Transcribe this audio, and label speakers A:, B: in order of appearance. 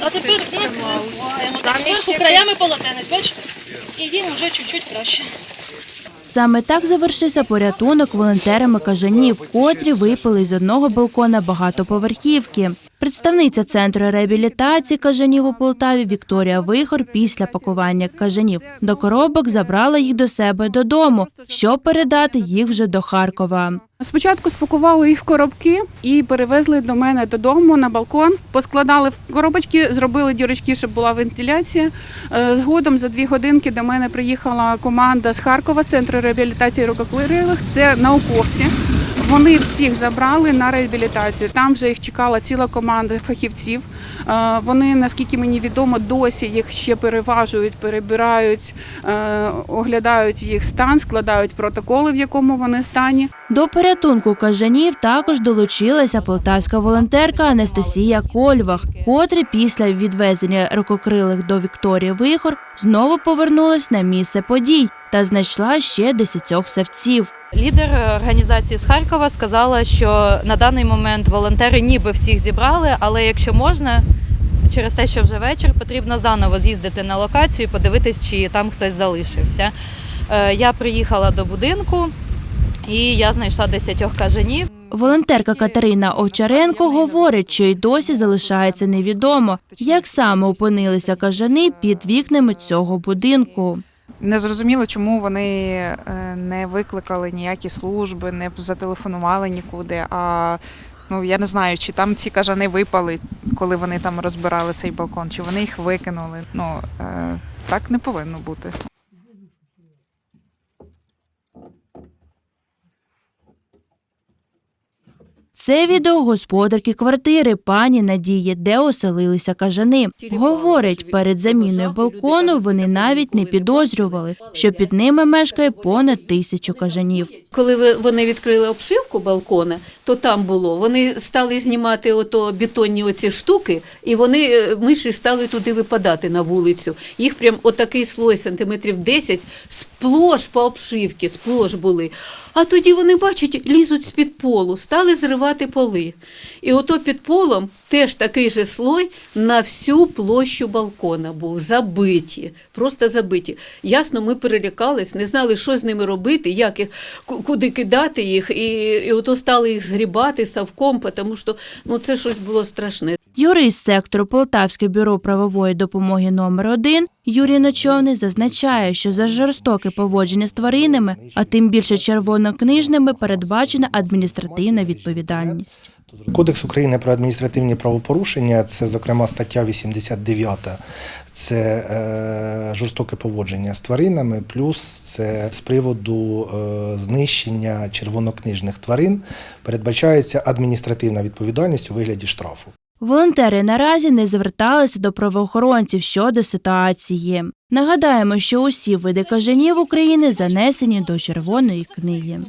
A: А тепер зверху краями полотенець, бачите? І їм вже чуть-чуть краще.
B: Саме так завершився порятунок волонтерами кажанів, котрі випили з одного балкона багатоповерхівки. Представниця центру реабілітації кажанів у Полтаві Вікторія Вихор після пакування кажанів до коробок забрала їх до себе додому, щоб передати їх вже до Харкова.
C: Спочатку спакували їх в коробки і перевезли до мене додому на балкон. Поскладали в коробочки, зробили дірочки, щоб була вентиляція. Е, Згодом за дві годинки до мене приїхала команда з Харкова з центру реабілітації рукоклирилих. Це науковці. Вони всіх забрали на реабілітацію. Там вже їх чекала ціла команда фахівців. Е, Вони, наскільки мені відомо, досі їх ще переважують, перебирають, е, оглядають їх стан, складають протоколи, в якому вони стані.
B: До порятунку кажанів також долучилася полтавська волонтерка Анастасія Кольвах, котра після відвезення рукокрилих до Вікторії Вихор знову повернулась на місце подій та знайшла ще десятьох савців.
D: Лідер організації з Харкова сказала, що на даний момент волонтери ніби всіх зібрали, але якщо можна, через те, що вже вечір, потрібно заново з'їздити на локацію і подивитись, чи там хтось залишився. Е, Я приїхала до будинку і я знайшла десятьох кажанів.
B: Волонтерка Катерина Овчаренко говорить, що й досі залишається невідомо, як саме опинилися кажани під вікнами цього будинку.
E: Не зрозуміло, чому вони е, не викликали ніякі служби, не зателефонували нікуди. А ну я не знаю, чи там ці кажани випали, коли вони там розбирали цей балкон, чи вони їх викинули. Ну е, так не повинно бути.
B: Це відео господарки квартири пані Надії, де оселилися кажани. Говорить, перед заміною балкону вони навіть не підозрювали, що під ними мешкає понад тисячу кажанів.
F: Коли вони відкрили обшивку балкона, то там було. Вони стали знімати ото бетонні оці штуки, і вони е, миші стали туди випадати на вулицю. Їх прям отакий слой сантиметрів 10 сплош по обшивці, сплош були. А тоді вони, бачать, лізуть з-під полу, стали зривати поли. І ото під полом теж такий же слой на всю площу балкона був, забиті, просто забиті. Ясно, ми перелякались, не знали, що з ними робити, як їх, куди кидати їх, і, і ото стали їх згрібати савком, тому що ну, це щось було страшне.
B: Юрист сектору Полтавське бюро правової допомоги номер 1 Юрій Ночовний зазначає, що за жорстоке поводження з тваринами, а тим більше червонокнижними, передбачена адміністративна відповідальність.
G: Кодекс України про адміністративні правопорушення, це, зокрема, стаття 89, це е, жорстоке поводження з тваринами, плюс це з приводу е, знищення червонокнижних тварин передбачається адміністративна відповідальність у вигляді штрафу.
B: Волонтери наразі не зверталися до правоохоронців щодо ситуації. Нагадаємо, що усі види кажанів України занесені до червоної книги.